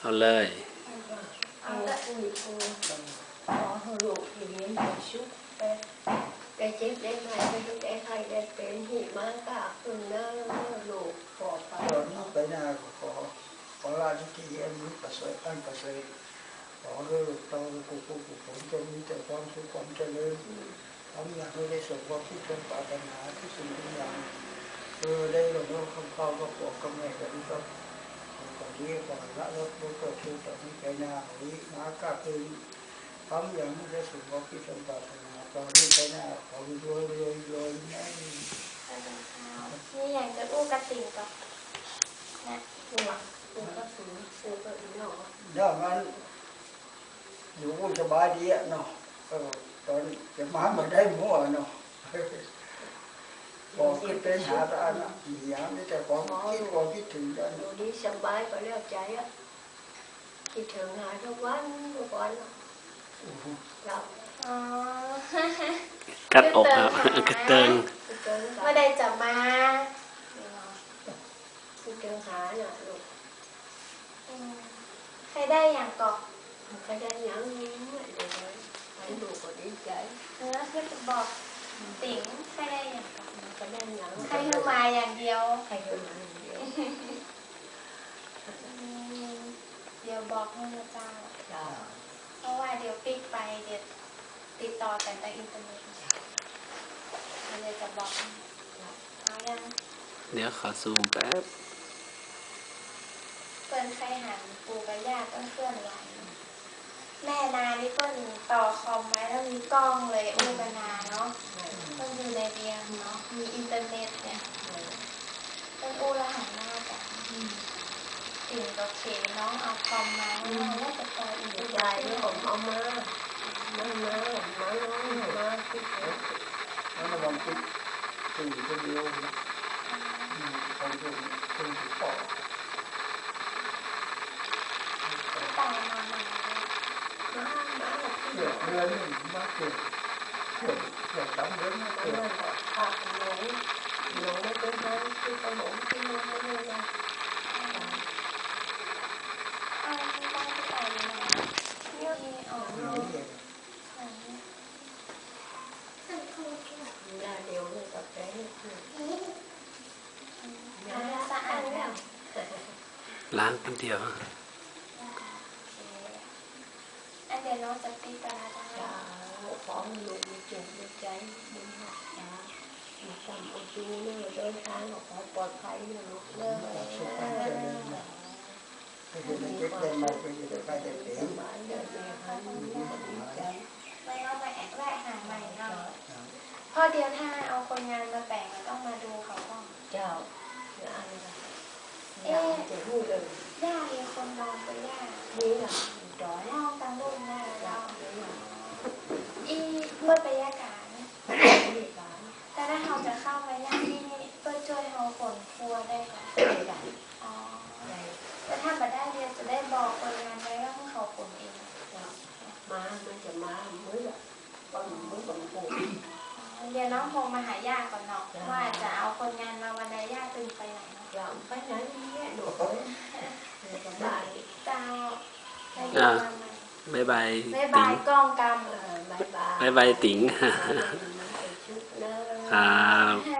เอาเลยเอาอุ้ยโอ้ขอให้ลูกอยู่เย็นเป็นสุขแต่แต่เจ็บได้ไหมไม่รู้ได้ใครได้เป็นหิมากาคุณเนอะลูกขอไปตอนนี้ไปหน้าขอขอราชกิจอันนี้ประเสริฐอันประเสริฐขอให้ลูกโตกุกุกุผลจะมีแต่ความสุขความเจริญทำอย่างไม่ได้สมความที่เป็นปรารถนาที่สิ่งทุกอย่างเออได้หลงโลกคำเข้าก็ปวดก็แม่กันก็ก่อนที่ก่ อนละรถรถก็คือตอนนี้ไปหน้าวิมาก็คือทำอย่างไม่ได้สมความที่เป็นปรารถนาตอนนี้ไปหน้า ขอรวยรวยรวยแม่นี่อย่างจะอู้กระติ่งกับนะลูกลูกก็สูงสูงก็อีกหน่อยถ้างั้นอยู่สบายดีอะเนาะเออตอนจะมาไม่ได้หมั่วเนาะบอกคิดเป็นหาตานะมีอย่างนี้แต่ความคิดความคิดถึงกันดูดีสบายก็เรียบใจอะคิดถึงหาทุกวันทุกวันเราอ๋อกัดอกครับกระเติงคิดถึงไม่ได้จะมาคิดถึงหาน่ะลูกอืมใครได้อย่างกอกใครได้ยังนี้ลูกเลยให้ลูกก็ดีใจเนื้อคือจะบอก ติ๋งใครได้อย่างกอกใครได้ยังใครคือมาอย่างเดียว ใครจะมาเดียวอืมเดี๋ยวบอกให้นะเจ้าจ้า เพราะว่าเดี๋ยวปิดไปเดี๋ยวติดต่อกันทางอินเทอร์เน็ตเดี๋ยวจะบอกเอายังเดี๋ยวขอซูมแป๊บเปิ้นใครหันปูกับย่าต้องเคลื่อนไหว แม่นานี่เปิ้นต่อคอมไว้แล้วมีกล้องเลยอู้กับนาเนาะเปิ้นอยู่ในเรียนเนาะมีอินเทอร์เน็ตเนี่ยเปิ้นอู้ล้วหันหน้ากันถึงกับเคน้องเอาคอมมาแล้วเราว่าจะต่ออีกผู้ชายนี่ผมเอามามามามาน้องมาคิดถึงนั่นวันคิดสี่คนเดียวนะคนเดียวคนที่ปอกต่อมาใหม่ มามาที่ เดือดเดือนนี่มาเกิดเกิดเกิดสามเดือนมาไปเกิดเลยพาไปหนูหนูไม่เป็นไรที่ขนมที่น้องไม่ได้เลยเอาที่ต้องที่ต่ออยู่ไหนนี่อ๋อยาเดียวเลยกับแกนี่อันนี้สะอาดแล้วล้างคนเดียวอันเดี๋ยว น้องจะตีตาได้จ้าของลูกมีจุกมีใจมีหักจ้ามีความอดทนเนี่ยเดินทางออปลอดภัยนะลูกเลยสุขความเจริญนะให้เป็นเด็กได้มาเป็นได้เสบายเดินทางดีใจไม่ต้องมาแอบแวะหาใหม่เนาะพราะเดียวถ้าเอาคนงานมาแต่งก็ต้องมาดูเขาก่อนเจ้าอย่าอะไรนะย่าเรียคนนอนไปย่านี่ล่ะจอย ห้องตังรุ่นหน้า จ้า เรา นี่ล่ะ อีเมื่อไปยากาศนี่ล่ะแต่ถ้าเราจะเข้าไปย่าที่เพื่อช่วยเราขนครัวได้ก่อนนี่ล่ะอ๋อใหญ่แต่ถ้ามาได้เดียวจะได้บอกคนงานไว้ว่าเขาขนเองจ้ามามันจะมาเมื่อตอนเมื่อตอนปู่เดี๋ยวน้องคงมาหาย่าก่อนเนาะว่าจะเอาคนงานมาวันใดย่าตื่นไปไหนเนาะจ้าไปไหนเนี่ยหนูเอ้ยสบาย เจ้าไปเดี๋ยวมาใหม่ บายบายบ๊ายติ๋บางยกล้องกรรมเออบายบายบายบาย ติ๋งมาไปชุดเลยครับฮ่า